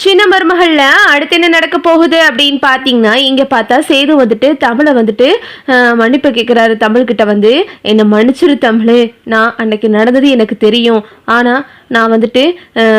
சின்ன மருமகளில் அடுத்து என்ன நடக்க போகுது அப்படின்னு பார்த்தீங்கன்னா இங்கே பார்த்தா சேது வந்துட்டு தமிழை வந்துட்டு ஆஹ், மன்னிப்பு கேட்குறாரு தமிழ்கிட்ட வந்து. என்னை மன்னிச்சிரு தமிழ். நான் அன்னைக்கு நடந்தது எனக்கு தெரியும். ஆனால் நான் வந்துட்டு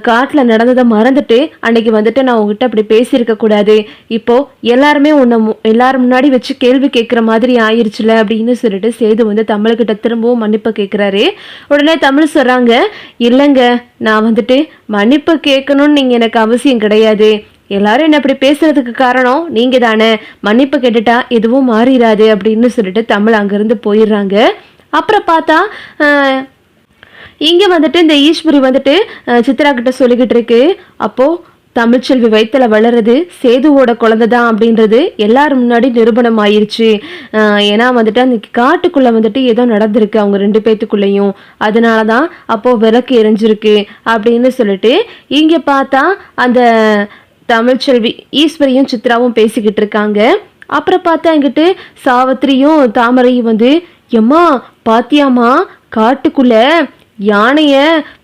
காட்டில் நடந்ததை மறந்துட்டு அன்னைக்கு வந்துட்டு நான் உங்ககிட்ட அப்படி பேசியிருக்க கூடாது. இப்போ எல்லாருமே உன்னை மு- எல்லாரும் முன்னாடி வச்சு கேள்வி கேட்குற மாதிரி ஆயிடுச்சுல அப்படின்னு சொல்லிட்டு சேது வந்து தமிழ்கிட்ட திரும்பவும் மன்னிப்பு கேட்குறாரு உடனே தமிழ் சொல்கிறாங்க இல்லைங்க நான் வந்துட்டு மன்னிப்பு கேட்கணும்னு நீங்கள் எனக்கு அவசியம் கிடையாது. எல்லாரும் என்ன அப்படி பேசுறதுக்கு காரணம் நீங்க தானே. மன்னிப்பு கேட்டுட்டா எதுவும் மாறிடாது அப்படின்னு சொல்லிட்டு தமிழ் அங்கிருந்து போயிடுறாங்க. அப்புறம் பார்த்தா இங்கே வந்துட்டு இந்த ஈஸ்வரி வந்துட்டு சித்ரா கிட்ட சொல்லிக்கிட்டு இருக்கு. அப்போது தமிழ்ச்செல்வி வயிற்றுல வளருது சேதுவோட குழந்தை தான் அப்படின்றது எல்லாரும் முன்னாடி நிரூபணம் ஆயிருச்சு ஏன்னா வந்துட்டு அந்த காட்டுக்குள்ளே வந்துட்டு ஏதோ நடந்திருக்கு அவங்க ரெண்டு பேத்துக்குள்ளேயும். அதனால தான் அப்போது விளக்கு எரிஞ்சிருக்கு அப்படின்னு சொல்லிட்டு இங்கே பார்த்தா அந்த தமிழ்ச்செல்வி ஈஸ்வரியும் சித்ராவும் பேசிக்கிட்டு இருக்காங்க. அப்புறம் பார்த்தா எங்கிட்டு சாவத்திரியும் தாமரையும் வந்து எம்மா பாத்தியாமா காட்டுக்குள்ளே யானைய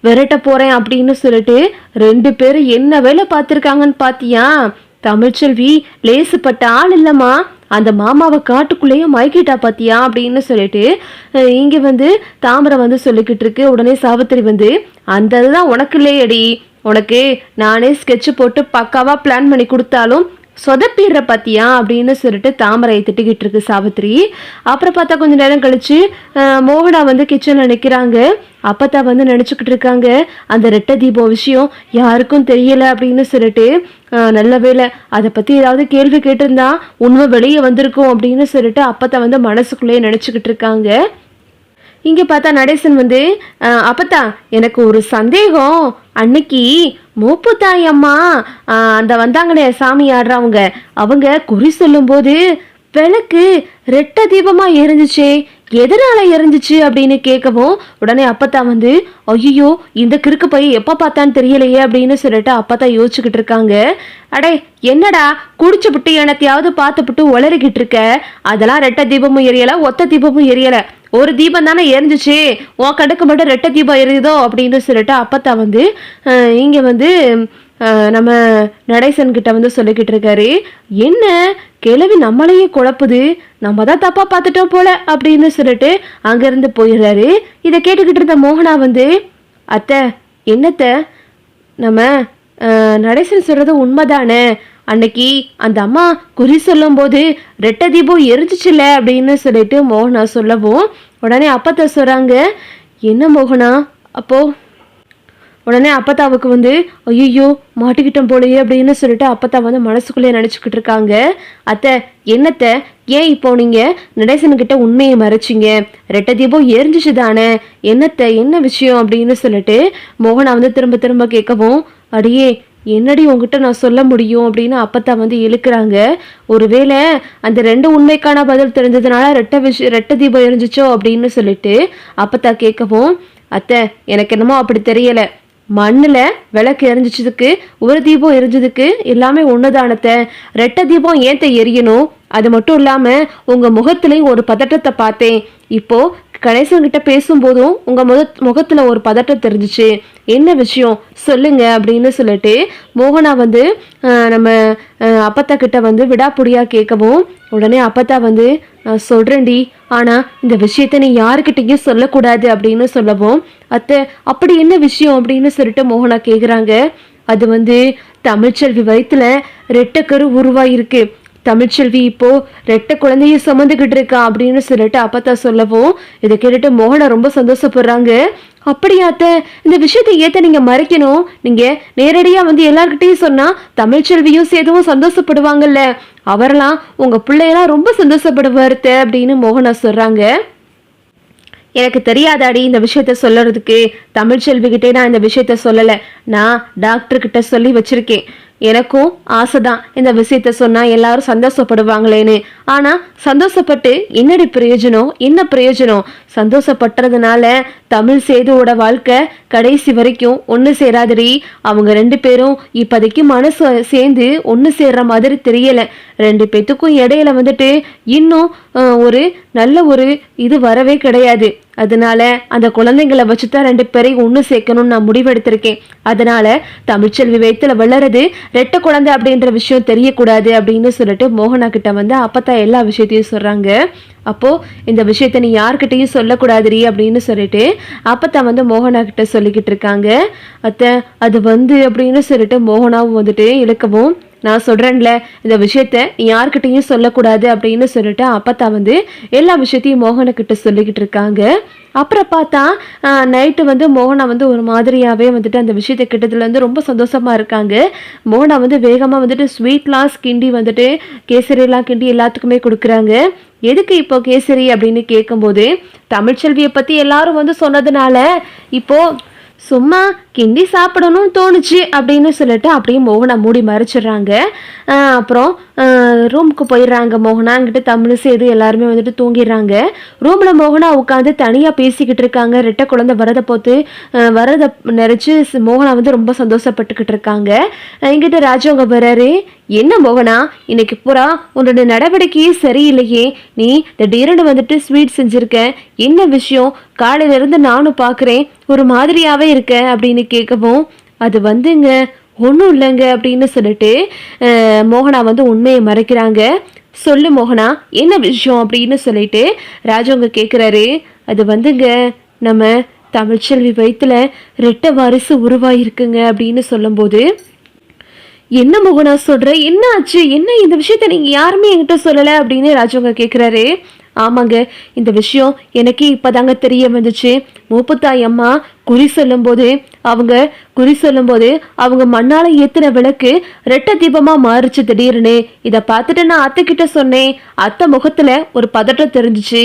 விரட்ட போறேன் அப்படின்னு சொல்லிட்டு ரெண்டு பேரும் என்ன வேலை பார்த்துருக்காங்கன்னு பாத்தியா? தமிழ்ச்செல்வி லேசுப்பட்ட ஆள் இல்லம்மா. அந்த மாமாவை காட்டுக்குள்ளேயே மயக்கிட்டா பாத்தியா? அப்படின்னு சொல்லிட்டு இங்கே இங்க வந்து தாமரை வந்து சொல்லிக்கிட்டு இருக்கு. உடனே சாவித்திரி வந்து அந்த இதுதான் உனக்கு இல்லையடி. உனக்கு நானே ஸ்கெட்ச் போட்டு பக்காவா பிளான் பண்ணி கொடுத்தாலும் சொதப்பிடுற பாத்தியா அப்படின்னு சொல்லிட்டு தாமரையை திட்டிக்கிட்டு இருக்கு சாவித்திரி. அப்புறம் பார்த்தா கொஞ்ச நேரம் கழிச்சு மோகனா வந்து கிச்சனில் நிற்கிறாங்க அப்பத்தா வந்து நினச்சிக்கிட்டு இருக்காங்க அந்த ரெட்ட தீபம் விஷயம் யாருக்கும் தெரியல அப்படின்னு சொல்லிட்டு நல்ல வேலை அதை பற்றி ஏதாவது கேள்வி கேட்டிருந்தா உண்மை வெளியே வந்திருக்கும் அப்படின்னு சொல்லிட்டு அப்பத்தா வந்து மனசுக்குள்ளேயே நினச்சிக்கிட்டு இருக்காங்க. இங்கே பார்த்தா நடேசன் வந்து அப்பத்தா எனக்கு ஒரு சந்தேகம். அன்னைக்கு மூப்புத்தாய் அம்மா அந்த வந்தாங்களே சாமி ஆடுறவங்க. அவங்க குறி சொல்லும்போது விளக்கு ரெட்ட தீபமா எரிஞ்சிச்சே எதனால எரிஞ்சிச்சு? அப்படின்னு கேட்கவும் உடனே அப்பத்தா வந்து ஐயோ இந்த கிறுக்கு பையன் எப்போ பார்த்தான்னு தெரியலையே அப்படின்னு சொல்லிட்டு அப்பத்தா யோசிச்சுக்கிட்டு இருக்காங்க. அடே என்னடா குடிச்சு விட்டு எனத்தையாவது பார்த்துப்புட்டு உளறிக்கிட்டு இருக்க? அதெல்லாம் ரெட்ட தீபமும் எரியல ஒத்த தீபமும் எரியலை. ஒரு தீபம் தானே எரிஞ்சிச்சு? உன் கடுக்கு மட்டும் ரெட்ட தீபம் எரியுதோ? அப்படின்னு சொல்லிட்டு அப்பத்தா வந்து இங்கே வந்து நம்ம நடேசன் கிட்ட வந்து சொல்லிக்கிட்டு இருக்காரு. என்ன? கிழவி நம்மளையே குழப்புது. நம்ம தான் தப்பா பார்த்துட்டோம் போல அப்படின்னு சொல்லிட்டு அங்கிருந்து போயிடுறாரு. இதை கேட்டுக்கிட்டு இருந்த மோகனா வந்து அத்தை என்னத்த? நம்ம நடேசன் சொல்றது உண்மைதானே? அன்னைக்கு அந்த அம்மா குறி சொல்லும்போது ரெட்ட தீபம் எரிஞ்சிச்சுல அப்படின்னு சொல்லிட்டு மோகனா சொல்லவும் உடனே அப்பத்தா சொல்றாங்க என்ன மோகனா? அப்போ? உடனே அப்பத்தாவுக்கு வந்து ஐயோ மாட்டிக்கிட்டோம் போலயே அப்படின்னு சொல்லிட்டு அப்பத்தா வந்து மனசுக்குள்ளே நினச்சிக்கிட்டு இருக்காங்க. அத்தை என்னத்தை? ஏன் இப்போ நீங்கள் நடேசன்கிட்ட உண்மையை மறைச்சிங்க? ரெட்ட தீபம் எரிஞ்சிச்சு தானே? என்னத்தை? என்ன விஷயம்? அப்படின்னு சொல்லிட்டு மோகனா வந்து திரும்ப திரும்ப கேட்கவும் அடியே என்னடி உங்ககிட்ட நான் சொல்ல முடியும் அப்படின்னு அப்பத்தா வந்து இழுக்கிறாங்க. ஒருவேளை அந்த ரெண்டு உண்மைக்கான பதில் தெரிஞ்சதுனால ரெட்ட விஷயம் ரெட்ட தீபம் எரிஞ்சிச்சோ அப்படின்னு சொல்லிட்டு அப்பத்தா கேட்கவும் அத்தை எனக்கு என்னமோ அப்படி தெரியல. மண்ணில் விளக்கு எரிஞ்சிச்சதுக்கு ஒரு தீபம் எரிஞ்சதுக்கு எல்லாமே ஒன்றுதானத்தை ரெட்ட தீபம் ஏன் எரியணும்? அது மட்டும் இல்லாமல் உங்கள் முகத்துலேயும் ஒரு பதட்டத்தை பார்த்தேன். இப்போ கணேசன் கிட்ட பேசும்போதும் உங்க முக முகத்துல ஒரு பதட்டம் தெரிஞ்சிச்சு. என்ன விஷயம்? சொல்லுங்க அப்படின்னு சொல்லிட்டு மோகனா வந்து நம்ம அப்பத்தா கிட்ட வந்து விடாப்புடியா கேட்கவும் உடனே அப்பத்தா வந்து "நான் சொல்றேன்டி. ஆனா இந்த விஷயத்த நீ யாருக்கிட்டையும் சொல்லக்கூடாது அப்படின்னு சொல்லவும் அத்தை அப்படி என்ன விஷயம் அப்படின்னு சொல்லிட்டு மோகனா கேக்குறாங்க. அது வந்து தமிழ்ச்செல்வி வயிற்றுல ரெட்டக்கரு உருவாயிருக்கு. தமிழ்ச்செல்வி இப்போ ரெட்ட குழந்தைய சுமந்துக்கிட்டு இருக்கா அப்படின்னு சொல்லிட்டு அப்பத்தா சொல்லவும் இதை கேட்டுட்டு மோகனா ரொம்ப சந்தோஷப்படுறாங்க. அப்படியாத்த இந்த விஷயத்தை ஏத்த நீங்க மறைக்கணும். நீங்க நேரடியா வந்து எல்லார்கிட்டையும் சொன்னா தமிழ்ச்செல்வியும் சேதுவும் சந்தோஷப்படுவாங்கல்ல. அவரெல்லாம் உங்க பிள்ளையெல்லாம் ரொம்ப சந்தோஷப்படுவாருத்த அப்படின்னு மோகனா சொல்றாங்க. எனக்கு தெரியாதாடி இந்த விஷயத்த சொல்லறதுக்கு. தமிழ்ச்செல்வி கிட்டே நான் இந்த விஷயத்த சொல்லலை. நான் டாக்டர் கிட்ட சொல்லி வச்சிருக்கேன். எனக்கும் ஆசைதான் இந்த விஷயத்த சொன்னா எல்லாரும் சந்தோஷப்படுவாங்களேன்னு. ஆனா சந்தோஷப்பட்டு என்னடி பிரயோஜனம்? என்ன பிரயோஜனம்? சந்தோஷப்படுறதுனால தமிழ் சேதுவோட வாழ்க்கை கடைசி வரைக்கும் ஒன்று சேராதடி. அவங்க ரெண்டு பேரும் இப்போதைக்கு மனசு சேர்ந்து ஒன்று சேர்ற மாதிரி தெரியல. ரெண்டு பேத்துக்கும் இடையில வந்துட்டு இன்னும் ஒரு நல்ல ஒரு இது வரவே கிடையாது. அதனால அந்த குழந்தைங்களை வச்சு தான் ரெண்டு பேரையும் ஒன்று சேர்க்கணும்னு நான் முடிவெடுத்திருக்கேன். அதனால தமிழ்ச்செல்வி வயிற்றுல வளருது ரெட்டை குழந்தை அப்படின்ற விஷயம் தெரியக்கூடாது அப்படின்னு சொல்லிட்டு மோகனா கிட்ட வந்து அப்பதான் எல்லா விஷயத்தையும் சொல்றாங்க. அப்போ இந்த விஷயத்த நீ யார்கிட்டையும் சொல்லக்கூடாதுரி அப்படின்னு சொல்லிட்டு அப்பத்தான் வந்து மோகனா கிட்ட சொல்லிக்கிட்டு இருக்காங்க. அத்தை அது வந்து அப்படின்னு சொல்லிட்டு மோகனாவும் வந்துட்டு இழுக்கவும் நான் சொல்கிறேன்ல இந்த விஷயத்த நீ சொல்லக்கூடாது அப்படின்னு சொல்லிட்டு அப்பத்தா வந்து எல்லா விஷயத்தையும் மோகனக்கிட்ட சொல்லிக்கிட்டு இருக்காங்க. அப்புறம் பார்த்தா நைட்டு வந்து மோகனா வந்து ஒரு மாதிரியாகவே வந்துட்டு அந்த விஷயத்த கிட்டதுலேருந்து ரொம்ப சந்தோஷமாக இருக்காங்க. மோகனா வந்து வேகமாக வந்துட்டு ஸ்வீட்லாம் கிண்டி வந்துட்டு கேசரிலாம் கிண்டி எல்லாத்துக்குமே கொடுக்குறாங்க. எதுக்கு இப்போ கேசரி அப்படின்னு கேட்கும்போது தமிழ்ச்செல்வியை பற்றி எல்லாரும் வந்து சொன்னதுனால இப்போது சும்மா கிண்டி சாப்பிடணும்னு தோணுச்சு அப்படின்னு சொல்லிட்டு அப்படியே மோகனை மூடி மறைச்சிடுறாங்க. அப்புறம் ரூமுக்கு போயிடுறாங்க. மோகனாங்கிட்டு தமிழ் சேது எல்லாருமே வந்துட்டு தூங்கிடுறாங்க. ரூமில் மோகனா உட்காந்து தனியாக பேசிக்கிட்டு இருக்காங்க. ரெட்டை குழந்தை வரதை போத்து வரதை நினச்சி மோகனா வந்து ரொம்ப சந்தோஷப்பட்டுக்கிட்டு இருக்காங்க. எங்கிட்ட ராஜவங்க வராரு. என்ன மோகனா? இன்னைக்கு பூரா உன்னோட நடவடிக்கையே சரியில்லையே. நீ திடீர்னு வந்துட்டு ஸ்வீட் செஞ்சுருக்க. என்ன விஷயம்? காலையிலேருந்து நானும் பார்க்குறேன் ஒரு மாதிரியாகவே இருக்க. அப்படின்னு கேட்கவும் அது வந்துங்க. ஒன்றும் இல்லைங்க அப்படின்னு சொல்லிட்டு மோகனா வந்து உண்மையை மறைக்கிறாங்க. சொல்லு மோகனா என்ன விஷயம் அப்படின்னு சொல்லிட்டு ராஜவங்க கேட்குறாரு அது வந்துங்க நம்ம தமிழ்ச்செல்வி வயிற்றுல ரெட்டை வாரிசு உருவாயிருக்குங்க அப்படின்னு சொல்லும்போது என்ன மோகனா சொல்கிற என்ன ஆச்சு? என்ன இந்த விஷயத்த நீங்க யாருமே என்கிட்ட சொல்லலை அப்படின்னு ராஜவங்க கேட்குறாரு ஆமாங்க இந்த விஷயம் எனக்கே இப்போதாங்க தெரிய வந்துச்சு. மூப்புத்தாய் அம்மா குறி சொல்லும்போது அவங்க குறி சொல்லும்போது அவங்க மண்ணால் ஏற்றுன விளக்கு ரெட்டை தீபமாக மாறுச்சு திடீர்னு. இதை பார்த்துட்டு நான் அத்தை கிட்ட சொன்னேன். அத்தை முகத்தில் ஒரு பதட்டம் தெரிஞ்சிச்சு.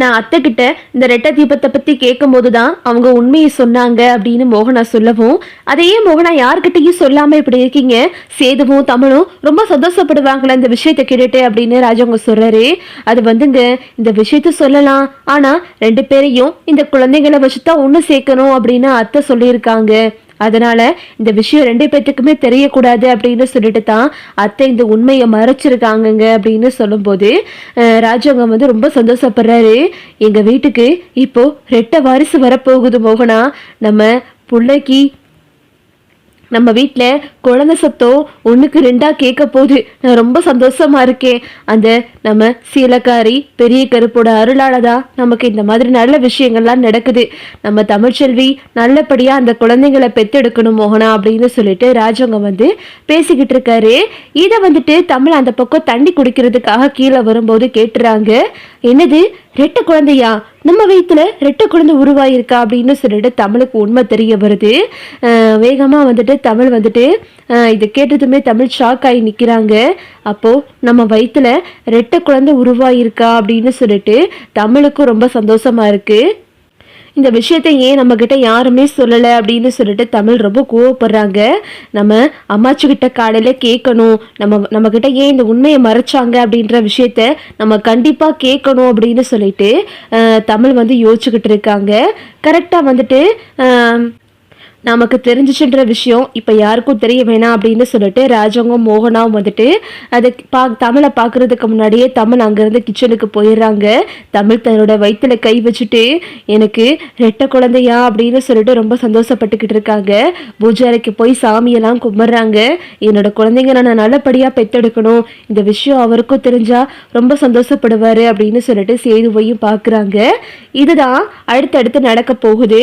நான் அத்தை கிட்ட இந்த ரெட்ட தீபத்தை பத்தி கேட்கும்போது தான் அவங்க உண்மையை சொன்னாங்க அப்படின்னு மோகனா சொல்லவும் அதையே மோகனா யார்கிட்டயும் சொல்லாம இப்படி இருக்கீங்க? சேதுவும் தமிழும் ரொம்ப சந்தோஷப்படுவாங்களே இந்த விஷயத்தை கேட்டுட்டு அப்படின்னு ராஜவங்க சொல்றாரு. அது வந்துங்க இந்த விஷயத்த சொல்லலாம். ஆனா ரெண்டு பேரையும் இந்த குழந்தைங்களை வச்சு தான் ஒன்று சேர்க்கணும் அப்படின்னு அத்தை சொல்லியிருக்காங்க. அதனால இந்த விஷயம் ரெண்டு பேர்த்துக்குமே தெரியக்கூடாது அப்படின்னு சொல்லிட்டு தான் அத்தை இந்த உண்மையை மறைச்சிருக்காங்கங்க அப்படின்னு சொல்லும்போது அஹ், ராஜவங்க வந்து ரொம்ப சந்தோஷப்படுறாரு. எங்கள் வீட்டுக்கு இப்போ ரெட்டை வாரிசு வரப்போகுது மோகனா. நம்ம பிள்ளைக்கு நம்ம வீட்டில் குழந்தை சத்தம் ஒன்றுக்கு ரெண்டாக கேட்க போகுது நான் ரொம்ப சந்தோஷமாக இருக்கேன். அந்த நம்ம சீலக்காரி பெரிய கருப்போட அருளால தான் நமக்கு இந்த மாதிரி நல்ல விஷயங்கள்லாம் நடக்குது. நம்ம தமிழ்ச்செல்வி நல்லபடியாக அந்த குழந்தைங்களை பெத்தெடுக்கணும் மோகனா அப்படின்னு சொல்லிட்டு ராஜவங்க வந்து பேசிக்கிட்டு இருக்காரு. இதை வந்துட்டு தமிழ் அந்த பக்கம் தண்ணி குடிக்கிறதுக்காக கீழே வரும்போது கேட்டுறாங்க. என்னது? ரெட்டை குழந்தையா? நம்ம வயிற்றுல ரெட்டை குழந்தை உருவாயிருக்கா அப்படின்னு சொல்லிட்டு தமிழுக்கு உண்மை தெரிய வருது. வேகமாக வந்துட்டு தமிழ் வந்துட்டு இதை கேட்டதுமே தமிழ் ஷாக் ஆகி நிற்கிறாங்க அப்போது நம்ம வயிற்றுல ரெட்டை குழந்தை உருவாயிருக்கா அப்படின்னு சொல்லிட்டு தமிழுக்கும் ரொம்ப சந்தோஷமா இருக்குது இந்த விஷயத்தை ஏன் நம்மக்கிட்ட யாருமே சொல்லலை அப்படின்னு சொல்லிட்டு தமிழ் ரொம்ப கோவப்படுறாங்க. நம்ம அம்மாச்சி கிட்ட கேட்கணும். நம்ம நம்மக்கிட்ட ஏன் இந்த உண்மையை மறைச்சாங்க அப்படின்ற விஷயத்த நம்ம கண்டிப்பாக கேட்கணும் அப்படின்னு சொல்லிட்டு தமிழ் வந்து யோசிச்சுக்கிட்டு இருக்காங்க. கரெக்டாக வந்துட்டு நமக்கு தெரிஞ்சிச்சுன்ற விஷயம் இப்போ யாருக்கும் தெரிய வேணாம் அப்படின்னு சொல்லிட்டு ராஜங்கும் மோகனாவும் வந்துட்டு அதை பா தமிழை பார்க்கறதுக்கு முன்னாடியே தமிழ் அங்கேருந்து கிச்சனுக்கு போயிடுறாங்க. தமிழ் தன்னோட வயிற்றில் கை வச்சுட்டு எனக்கு ரெட்டை குழந்தையா அப்படின்னு சொல்லிட்டு ரொம்ப சந்தோஷப்பட்டுக்கிட்டு இருக்காங்க. பூஜாரைக்கு போய் சாமியெல்லாம் கும்பிட்றாங்க. என்னோட குழந்தைங்க நான் நல்லபடியாக பெத்தெடுக்கணும். இந்த விஷயம் அவருக்கும் தெரிஞ்சால் ரொம்ப சந்தோஷப்படுவார் அப்படின்னு சொல்லிட்டு சேதுவையும் பார்க்குறாங்க. இதுதான் அடுத்தடுத்து நடக்க போகுது.